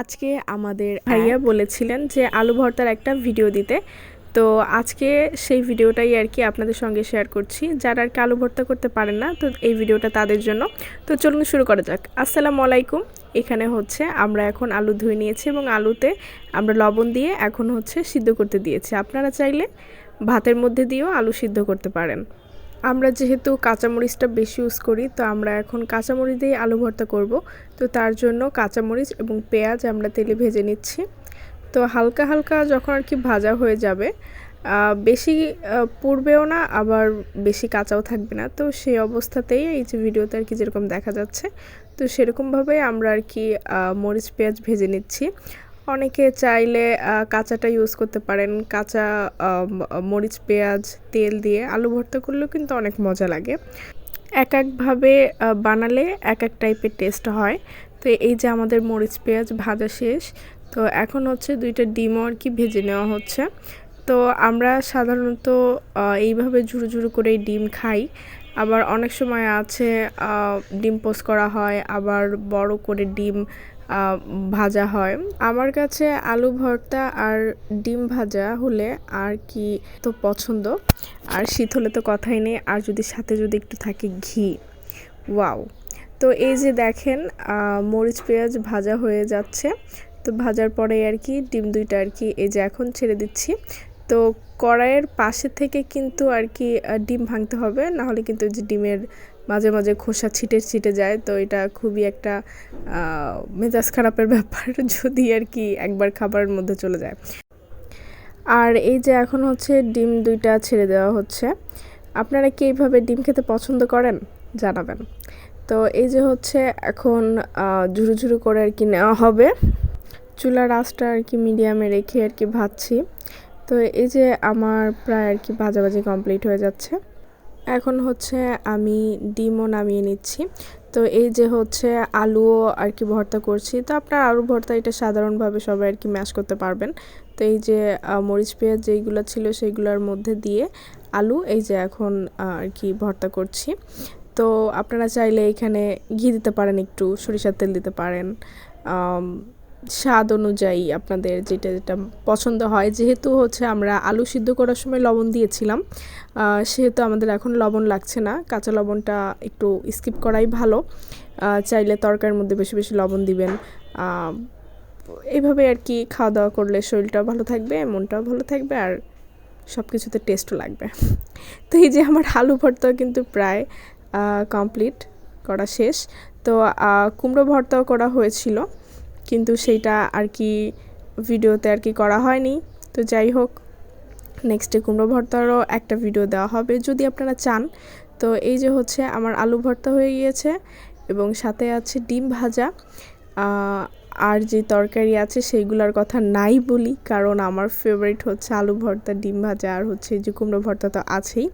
আজকে আমাদের ভাইয়া বলেছিলেন যে আলু ভর্তার একটা ভিডিও দিতে। তো আজকে সেই ভিডিওটাই আর কি আপনাদের সঙ্গে শেয়ার করছি। যারা আর কি আলু ভর্তা করতে পারেন না তো এই ভিডিওটা তাদের জন্য। তো চলুন শুরু করা যাক। আসসালামু আলাইকুম। এখানে হচ্ছে আমরা এখন আলু ধুয়ে নিয়েছি এবং আলুতে আমরা লবণ দিয়ে এখন হচ্ছে সিদ্ধ করতে দিয়েছি। আপনারা চাইলে ভাতের মধ্যে দিয়েও আলু সিদ্ধ করতে পারেন। আমরা যেহেতু কাঁচামরিচটা বেশি ইউজ করি, তো আমরা এখন কাঁচামরিচ দিয়ে আলু ভর্তা করব। তো তার জন্য কাঁচামরিচ এবং পেঁয়াজ আমরা তেলে ভেজে নিচ্ছি। তো হালকা হালকা যখন আর কি ভাজা হয়ে যাবে বেশি পুড়বেও না, আবার বেশি কাঁচাও থাকবে না। তো সেই অবস্থাতেই এই যে ভিডিওতে আর কি যেরকম দেখা যাচ্ছে, তো সেরকমভাবে আমরা আর কি মরিচ, পেঁয়াজ ভেজে নিচ্ছি। অনেকে চাইলে কাঁচাটা ইউজ করতে পারেন। কাঁচা মরিচ, পেঁয়াজ, তেল দিয়ে আলু ভর্তা করলেও কিন্তু অনেক মজা লাগে। এক একভাবে বানালে এক এক টাইপের টেস্ট হয়। তো এই যে আমাদের মরিচ, পেঁয়াজ ভাজা শেষ, তো এখন হচ্ছে দুইটা ডিমও আর কি ভেজে নেওয়া হচ্ছে। তো আমরা সাধারণত এইভাবে ঝুরু ঝুরু করে ডিম খাই। আবার অনেক সময় আছে ডিম পোস্ট করা হয়, আবার বড় করে ডিম ভাজা হয়। আমার কাছে আলু ভর্তা আর ডিম ভাজা হলে আর কি তো পছন্দ। আর শীত হলে তো কথাই নেই। আর যদি সাথে যদি একটু থাকে ঘি। ওয়াও। তো এই যে দেখেন মরিচ পেঁয়াজ ভাজা হয়ে যাচ্ছে। তো ভাজার পরে আর কি ডিম দুইটা আর কি এই যে এখন ছেড়ে দিচ্ছি। তো কড়াইয়ের পাশে থেকে কিন্তু আর কি ডিম ভাঙতে হবে। নাহলে কিন্তু যে ডিমের মাঝে মাঝে খোসা ছিটে ছিটে যায়, তো এটা খুবই একটা মেজাজ খারাপের ব্যাপার যদি আর কি একবার খাবারের মধ্যে চলে যায়। আর এই যে এখন হচ্ছে ডিম দুইটা ছেড়ে দেওয়া হচ্ছে, আপনারা কি এইভাবে ডিম খেতে পছন্দ করেন? জানাবেন। তো এই যে হচ্ছে এখন ঝুরু ঝুরু করে আর কি নেওয়া হবে। চুলার আঁচটা আর কি মিডিয়ামে রেখে আর কি ভাজছি। তো এই যে আমার প্রায় আর কি ভাজাভাজি কমপ্লিট হয়ে যাচ্ছে। এখন হচ্ছে আমি ডিমও নামিয়ে নিচ্ছি। তো এই যে হচ্ছে আলুও আর কি ভর্তা করছি, তো আপনার আলু ভর্তা এটা সাধারণভাবে সবাই আর কি ম্যাশ করতে পারবেন। তো এই যে মরিচ, পেঁয়াজ যেইগুলো ছিল সেইগুলোর মধ্যে দিয়ে আলু, এই যে এখন আর কি ভর্তা করছি। তো আপনারা চাইলে এখানে ঘি দিতে পারেন, একটু সরিষার তেল দিতে পারেন। স্বাদ অনুযায়ী আপনাদের যেটা যেটা পছন্দ হয়। যেহেতু হচ্ছে আমরা আলু সিদ্ধ করার সময় লবণ দিয়েছিলাম সেহেতু আমাদের এখন লবণ লাগছে না। কাঁচা লবণটা একটু স্কিপ করাই ভালো। চাইলে তরকারির মধ্যে বেশি বেশি লবণ দিবেন। এইভাবে আর কি খাওয়া দাওয়া করলে শরীরটাও ভালো থাকবে, মনটাও ভালো থাকবে, আর সব কিছুতে টেস্টও লাগবে। তো এই যে আমার আলু ভর্তাও কিন্তু প্রায় কমপ্লিট করা শেষ। তো কুমড়ো ভর্তাও করা হয়েছিল। কিন্তু সেইটা আর কি ভিডিওতে আর কি করা হয়নি। তো যাই হোক নেক্সটে কুমড়ো ভর্তারও একটা ভিডিও দেওয়া হবে যদি আপনারা চান। তো এই যে হচ্ছে আমার আলু ভর্তা হয়ে গিয়েছে এবং সাথে আছে ডিম ভাজা। আর যে তরকারি আছে সেইগুলোর কথা নাই বলি, কারণ আমার ফেভারিট হচ্ছে আলু ভর্তা, ডিম ভাজা আর হচ্ছে যে কুমড়ো ভর্তা তো আছেই।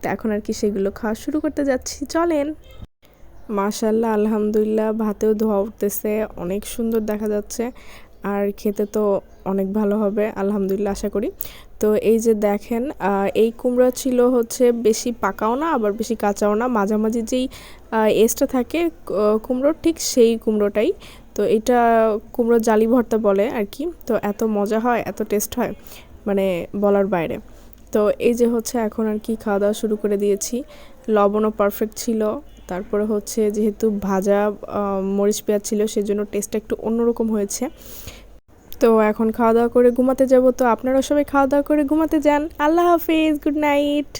তো এখন আর কি সেগুলো খাওয়া শুরু করতে যাচ্ছি। চলেন। মাশাল্লাহ আলহামদুলিল্লাহ, ভাতেও ধোয়া উঠতেছে, অনেক সুন্দর দেখা যাচ্ছে আর খেতে তো অনেক ভালো হবে, আলহামদুলিল্লাহ আশা করি। তো এই যে দেখেন এই কুমড়া ছিল হচ্ছে বেশি পাকাও না, আবার বেশি কাঁচাও না, মাঝামাঝি যেই এসটা থাকে কুমড়োর ঠিক সেই কুমড়োটাই। তো এটা কুমড়ো জালি ভর্তা বলে আর কি, তো এত মজা হয়, এত টেস্ট হয় মানে বলার বাইরে। তো এই যে হচ্ছে এখন আর কি খাওয়া দাওয়া শুরু করে দিয়েছি, লবণও পারফেক্ট ছিল তারপরে হচ্ছে যেহেতু ভাজা মরিচ পেঁয়াজ ছিল সেজন্য টেস্টটা একটু অন্যরকম হয়েছে। তো এখন খাওয়া দাওয়া করে ঘুমাতে যাব। তো আপনারা সবাই খাওয়া দাওয়া করে ঘুমাতে যান। আল্লাহ হাফিজ গুড নাইট